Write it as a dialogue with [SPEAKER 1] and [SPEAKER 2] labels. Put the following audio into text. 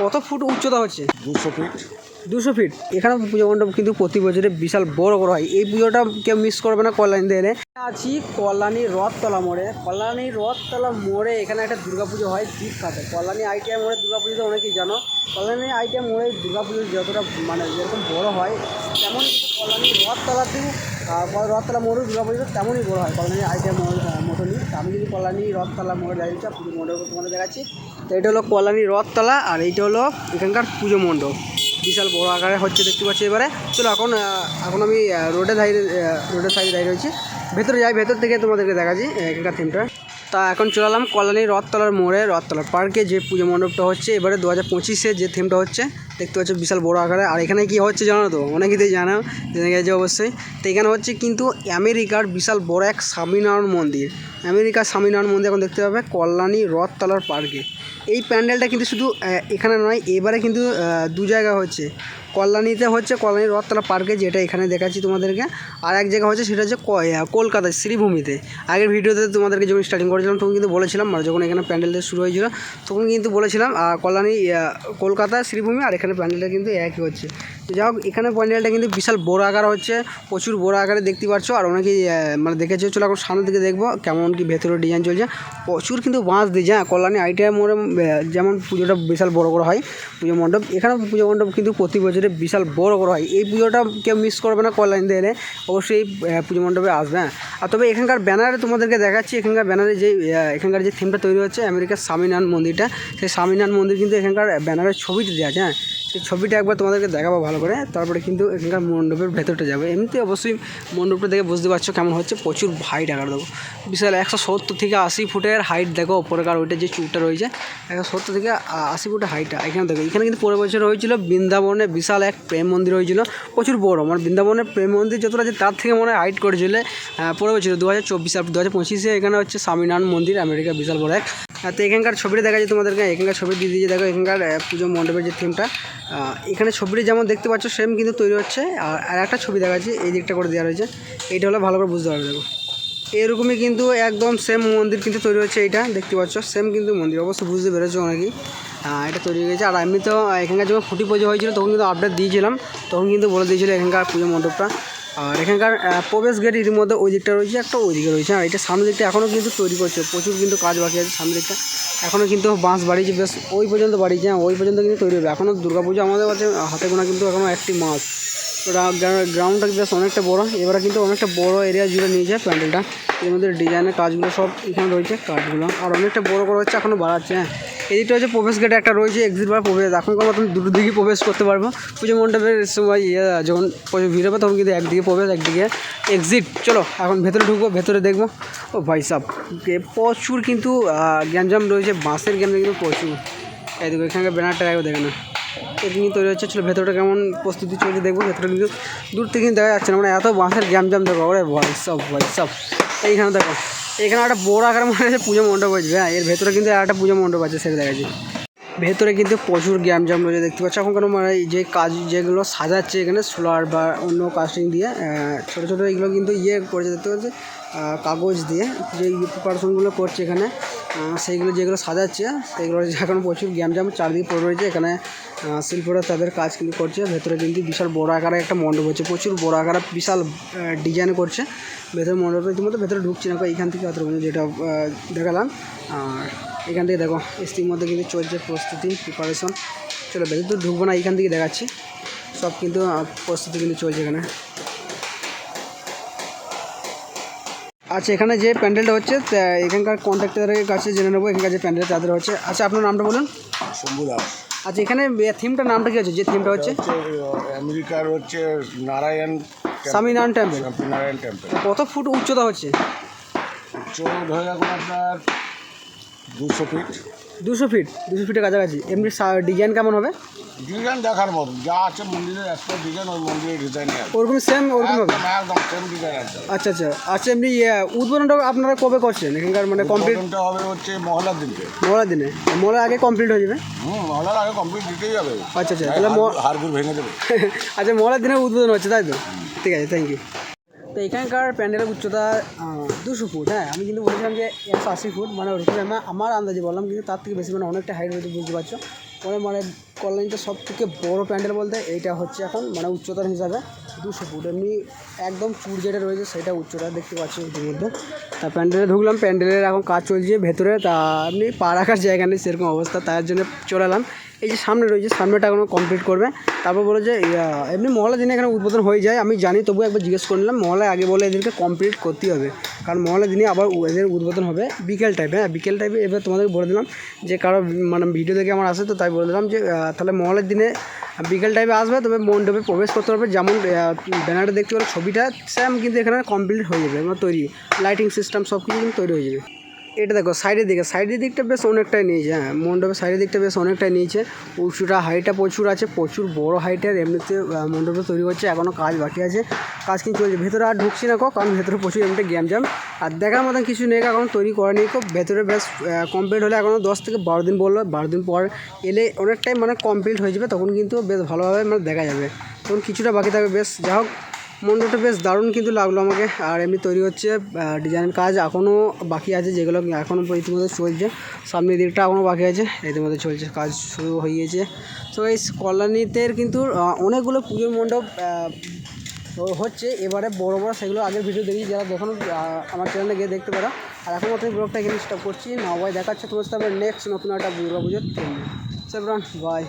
[SPEAKER 1] কত ফুট উচ্চতা হচ্ছে?
[SPEAKER 2] দুশো ফিট
[SPEAKER 1] দুশো ফিট এখানে পুজো মণ্ডপ কিন্তু প্রতি বছরে বিশাল বড় বড় হয়। এই পুজোটা কেউ মিস করবে না কল্যাণী এলে আছি কল্যাণী রথতলা মোড়ে। কল্যাণী রথতলা মোড়ে এখানে একটা দুর্গাপুজো হয় বিখ্যাত কল্যাণী আইটিআই মোড়ে দুর্গাপুজো তো অনেকেই জানো। কল্যাণী আইটিআই মোড়ে দুর্গাপুজো যতটা মানে যেরকম বড় হয় তেমন কিন্তু কল্যাণী রথতলাতেও রথতলা মোড়ে দুর্গাপুজো তেমনই বড় হয়। কল্যাণী আইটিআই মোড় মোটনি আমি কিন্তু কল্যাণী রথতলা মোড়ে দাঁড়িয়েছি পুজো মণ্ডপ তোমাদের দেখাচ্ছি। তো এটা হলো কল্যাণী রথতলা, আর এইটা হলো এখানকার পুজো মণ্ডপ। বিশাল বড় আকারে হচ্ছে, দেখতে পাচ্ছি এবারে। চলো এখন এখন আমি রোডে দাঁড়িয়ে রোডের সাইডে দাঁড়িয়ে রয়েছি। ভেতরে যাই, ভেতর থেকে তোমাদেরকে দেখাচ্ছি এখানকার থিমটা তা এখন চলে এলাম কল্যাণী রথতলার মোড়ে, রথতলার পার্কে যে পুজো মণ্ডপটা হচ্ছে। এবারে দু হাজার পঁচিশে যে থিমটা হচ্ছে, দেখতে পাচ্ছ বিশাল বড় আকারে। আর এখানে কি হচ্ছে জানো তো? অনেকেই জানো, জেনে গেছে অবশ্যই। তো এখানে হচ্ছে কিন্তু আমেরিকার বিশাল বড় এক স্বামীনারায়ণ মন্দির। আমেরিকার স্বামীনারায়ণ মন্দির এখন দেখতে পাবে কল্যাণী রথতলার পার্কে। এই প্যান্ডেলটা কিন্তু শুধু এখানে নয়, এবারে কিন্তু দু জায়গা হচ্ছে। কল্যাণীতে হচ্ছে কল্যাণী রথতলা পার্কে যেটা এখানে দেখাচ্ছি তোমাদেরকে। আর এক জায়গা হচ্ছে সেটা হচ্ছে কলকাতায় শ্রীভূমিতে। আগের ভিডিওতে তোমাদেরকে যখন স্টার্টিং করেছিলাম, তখন কিন্তু বলেছিলাম মানে যখন এখানে প্যান্ডেলটা শুরু হয়েছিল, তখন কিন্তু বলেছিলাম কল্যাণী কলকাতা, শ্রীভূমি, আর এখানে প্যান্ডেলটা কিন্তু একই হচ্ছে। যাই হোক, এখানে প্যান্ডেলটা কিন্তু বিশাল বড় আকার হচ্ছে, প্রচুর বড় আকারে দেখতে পাচ্ছ, আর অনেকেই মানে দেখেছ, চলো এখন সামনের দিকে দেখব কেমন কি ভেতরে ডিজাইন চলছে। প্রচুর কিন্তু বাঁশ দিয়েছে হ্যাঁ কল্যাণী আইটিআই মোড়ে যেমন পুজোটা বিশাল বড় বড় হয়, পুজো মণ্ডপ এখানে পুজো মণ্ডপ কিন্তু প্রতি বছরে বিশাল বড় বড় হয়। এই পুজোটা কেউ মিস করবে না কল্যাণীতে এলে, অবশ্যই পুজো মণ্ডপে আসবে হ্যাঁ। আর তবে এখানকার ব্যানারে তোমাদেরকে দেখাচ্ছি, এখানকার ব্যানারে যে এখানকার যে থিমটা তৈরি হচ্ছে, আমেরিকার স্বামীনারায়ণ মন্দিরটা, সেই স্বামীনারায়ণ মন্দির কিন্তু এখানকার ব্যানারের ছবিটা দেওয়া আছে হ্যাঁ। সেই ছবিটা একবার তোমাদেরকে দেখাবো ভালো করে। তারপরে কিন্তু এখানকার মণ্ডপের ভেতরটা যাবে। এমনিতে অবশ্যই মণ্ডপটা দেখে বুঝতে পারছ কেমন হচ্ছে। প্রচুর হাইট আকার দেখো বিশাল একশো সত্তর থেকে আশি ফুটের হাইট দেখো, ওপরকার ওইটা যে চুপটা রয়েছে, একশো সত্তর থেকে আশি ফুটের হাইটটা এখানে দেখো, এখানে কিন্তু পরের বছর হয়েছিল বৃন্দাবনে বিশাল এক প্রেম মন্দির হয়েছিল। প্রচুর বড় মানে বৃন্দাবনের প্রেম মন্দির যতটা আছে তার থেকে মনে হয় হাইট করেছিল পরের বছর দু হাজার চব্বিশ আর দু হাজার পঁচিশে এখানে হচ্ছে স্বামীনারায়ণ মন্দির, আমেরিকা বিশাল বড় এক। তো এখানকার ছবিটা দেখা যায় তোমাদেরকে। এখানকার ছবি দিয়ে দিয়ে দেখো, এখানকার পুজো মণ্ডপের যে থিমটা এখানে ছবিটি যেমন দেখতে পাচ্ছ, সেম কিন্তু তৈরি হচ্ছে। আর আর একটা ছবি দেখা যাচ্ছে এই দিকটা করে দেওয়া রয়েছে। এইটা হলে ভালো করে বুঝতে পারবে, দেখো। এরকমই কিন্তু একদম সেম মন্দির কিন্তু তৈরি হচ্ছে এইটা, দেখতে পাচ্ছ, সেম কিন্তু মন্দির। অবশ্যই বুঝতে পেরেছ অনেকেই। এটা তৈরি হয়ে গেছে। আর এমনিতেও এখানকার যখন খুঁটি পুজো হয়েছিল, তখন কিন্তু আপডেট দিয়েছিলাম, তখন কিন্তু বলে দিয়েছিলো এখানকার পুজো মণ্ডপটা। আর এখানকার প্রবেশ গেটের মধ্যে ওই দিকটা রয়েছে, একটা ওই দিকে রয়েছে। আর এটা সামনের দিকটা এখনও কিন্তু তৈরি করছে, প্রচুর কিন্তু কাজ বাকি আছে সামনের দিকটা। এখনও কিন্তু বাঁশ বাড়িয়েছে, বেশ ওই পর্যন্ত বাড়িয়েছে হ্যাঁ ওই পর্যন্ত কিন্তু তৈরি হবে। এখনও দুর্গাপুজো আমাদের কাছে হাতে গোনা কিন্তু এখনও একটি মাস। গ্রাউন্ডটা বেশ অনেকটা বড়। এবারে কিন্তু অনেকটা বড় এরিয়া জুড়ে নিয়ে যায় প্যান্ডেলটা। এর মধ্যে ডিজাইনের কাজগুলো সব এখানে রয়েছে, কাজগুলো। আর অনেকটা বড় করা হচ্ছে এখনও বাড়াচ্ছে হ্যাঁ। এদিকটা হচ্ছে প্রবেশ গেট একটা রয়েছে এক্সিট বা প্রবেশ। এখন কোনো মতন দুটো দিকে প্রবেশ করতে পারব। পুজো মণ্ডপের সময় ইয়ে যখন প্রচুর ভিড় হবে তখন কিন্তু একদিকে প্রবেশ, একদিকে এক্সিট চলো, এখন ভেতরে ঢুকবো, ভেতরে দেখব। ও ভাই সাহ প্রচুর কিন্তু গ্যাঞ্জাম রয়েছে। বাঁশের গ্যাঞ্জাম কিন্তু প্রচুর। এই দেখো, এখানকার ব্যানারটা একবার দেখে না কিন্তু তৈরি হচ্ছে ছিল ভেতরটা কেমন প্রস্তুতি চলছে দেখব ভেতরে কিন্তু দূর থেকে কিন্তু দেখা যাচ্ছে না মানে এত বাঁশের গ্যাম জ্যাম দেখো, ওরে ভয় সব ভয় সব। এইখানে দেখো, এখানে একটা বড় আকার মনে হচ্ছে পুজো মণ্ডপ হয়েছে হ্যাঁ এর ভেতরে কিন্তু একটা পুজো মণ্ডপ আছে, সেটা দেখা যাচ্ছে ভেতরে কিন্তু প্রচুর গ্যামজাম রয়েছে, দেখতে পাচ্ছ? এখন কোনো মানে যে কাজ, যেগুলো সাজাচ্ছে এখানে, সোলার বা অন্য কাস্টিং দিয়ে ছোটো ছোটো এগুলো কিন্তু ইয়ে করেছে, দেখতে পাচ্ছি? কাগজ দিয়ে, যে প্রিপারেশনগুলো করছে এখানে। সেইগুলো যেগুলো সাজাচ্ছে সেগুলো এখন প্রচুর গ্যামজাম চারদিকে পড়ে রয়েছে। এখানে শিল্পরা তাদের কাজ কিন্তু করছে। ভেতরে কিন্তু বিশাল বড় আকারে একটা মণ্ডপ হচ্ছে। প্রচুর বড় আকারে বিশাল ডিজাইন করছে। ভেতরে মণ্ডপে ইতিমধ্যে ভেতরে ঢুকছে না এইখান থেকে অত যেটা দেখালাম। আর এখান থেকে দেখো এসটির মধ্যে কিন্তু চলছে প্রস্তুতি প্রিপারেশন চলো, ভেতর তো ঢুকবো না এইখান থেকে দেখাচ্ছি। সব কিন্তু প্রস্তুতি কিন্তু চলছে এখানে। আচ্ছা এখানে যে প্যান্ডেলটা হচ্ছে এখানকার কন্ট্রাক্টরের কাছে জেনে নেব এখানকার যে প্যান্ডেল তাদের হচ্ছে। আচ্ছা আপনার নামটা বলুন।
[SPEAKER 2] শম্ভু দাস।
[SPEAKER 1] আচ্ছা এখানে থিমটার নামটা কি আছে যে থিমটা হচ্ছে?
[SPEAKER 2] হচ্ছে আমেরিকার হচ্ছে নারায়ণ
[SPEAKER 1] স্বামীনারায়ণ টেম্পল
[SPEAKER 2] নারায়ণ টেম্পল
[SPEAKER 1] কত ফুট উচ্চতা হচ্ছে?
[SPEAKER 2] উচ্চতা ধরে রাখুন আপনার দুশো ফিট
[SPEAKER 1] দুশো ফিট দুশো ফিটের কাছাকাছি। এমনি ডিজাইন কেমন হবে?
[SPEAKER 2] ডিজাইন দেখার মতো যা আছে মন্দিরের একটা ডিজাইন ওই মন্দিরের ডিজাইনে
[SPEAKER 1] ওরকম সেম ওরকম হবে?
[SPEAKER 2] একদম সেম ডিজাইন আছে।
[SPEAKER 1] আচ্ছা আচ্ছা। আচ্ছা এমনি ইয়ে, উদ্বোধনটা আপনারা কবে করছেন? এখানকার মানে কমপ্লিট
[SPEAKER 2] হবে হচ্ছে মহলার দিনকে।
[SPEAKER 1] মহলার দিনে। মহলার আগে কমপ্লিট হয়ে যাবে?
[SPEAKER 2] হুম মহলার আগে কমপ্লিট দিতেই হবে।
[SPEAKER 1] আচ্ছা আচ্ছা। তাহলে
[SPEAKER 2] হাড়গুড় ভেঙে দেবে।
[SPEAKER 1] আচ্ছা মহলার দিনে উদ্বোধন হচ্ছে তাই তো? ঠিক আছে থ্যাংক ইউ তো এখানকার প্যান্ডেলের উচ্চতা দুশো ফুট হ্যাঁ? আমি কিন্তু বলেছিলাম যে একশো আশি ফুট মানে ওরকম আমার আমার আন্দাজে বললাম, কিন্তু তার থেকে বেশি মানে অনেকটা হাইট রয়েছে বুঝতে পারছ? মানে মানে কল্যাণীতে সব থেকে বড়ো প্যান্ডেল বলতে এইটা হচ্ছে এখন মানে উচ্চতার হিসাবে দুশো ফুট। এমনি একদম চুর যেটা রয়েছে, সেটা উচ্চতা দেখতে পাচ্ছি ইতিমধ্যে। তা প্যান্ডেলে ঢুকলাম, প্যান্ডেলের এখন কাজ চলছে ভেতরে, তা এমনি পা রাখার জায়গা নেই, সেরকম অবস্থা, তার জন্য চলে এলাম। এই যে সামনে রয়েছে, সামনেটা এখনও কমপ্লিট করবে। তারপর বলে যে এমনি মহলা দিনে এখানে উদ্বোধন হয়ে যায়। আমি জানি তবু একবার জিজ্ঞেস করে নিলাম মহলায় আগে বলে এদেরকে কমপ্লিট করতেই হবে। কারণ মহলা দিনে আবার এদের উদ্বোধন হবে বিকেল টাইপে হ্যাঁ বিকেল টাইপে এবার তোমাদের বলে দিলাম যে, কারও মানে ভিডিও দেখে আমার আসে, তো তাই বলে দিলাম যে তাহলে মহলের দিনে বিকেল টাইপে আসবে, তবে মণ্ডপে প্রবেশ করতে পারবে যেমন ব্যানারে দেখতে পারো, ছবিটা সেম কিন্তু এখানে কমপ্লিট হয়ে যাবে মানে তৈরি। লাইটিং সিস্টেম সব কিছু কিন্তু তৈরি হয়ে যাবে। এটা দেখো, সাইডের দিকে, সাইডের দিকটা বেশ অনেকটাই নিয়েছে হ্যাঁ মণ্ডপের সাইডের দিকটা বেশ অনেকটাই নিয়েছে। উঁচুটা হাইটটা প্রচুর আছে, প্রচুর বড় হাইটের এমনিতে মণ্ডপে তৈরি হচ্ছে এখনও কাজ বাকি আছে, কাজ কিন্তু চলছে। ভেতরে আর ঢুকছি না কো কারণ ভেতরে প্রচুর এমনিতে গ্যাম জাম আর দেখার মতন কিছু নেই এখন তৈরি করা নেই কো ভেতরে বেশ কমপ্লিট হলে এখনও দশ থেকে বারো দিন বলল, বারো দিন পর এলে অনেকটাই মানে কমপ্লিট হয়ে যাবে, তখন কিন্তু বেশ ভালোভাবে মানে দেখা যাবে। তখন কিছুটা বাকি থাকবে, বেশ যা হোক। মণ্ডপটা বেশ দারুণ কিন্তু লাগল আমাকে। আর এমনি তৈরি হচ্ছে ডিজাইন কাজ এখনও বাকি আছে যেগুলো এখনও ইতিমধ্যে চলছে। সামনের দিকটা এখনও বাকি আছে, ইতিমধ্যে চলছে, কাজ শুরু হয়ে গিয়েছে তো এই কল্যাণীতে কিন্তু অনেকগুলো পুজোর মণ্ডপ হচ্ছে। এবারে বড় বড় সেগুলো আগের ভিডিও দেখি, যারা দেখুন আমার চ্যানেলে গিয়ে দেখতে পারো। আর এখন মতো ব্লগটা এখানে স্টপ করছি। না ভাই দেখাচ্ছে তোমার সাথে নেক্সট নতুন একটা দুর্গা পুজোর সেভরান বাই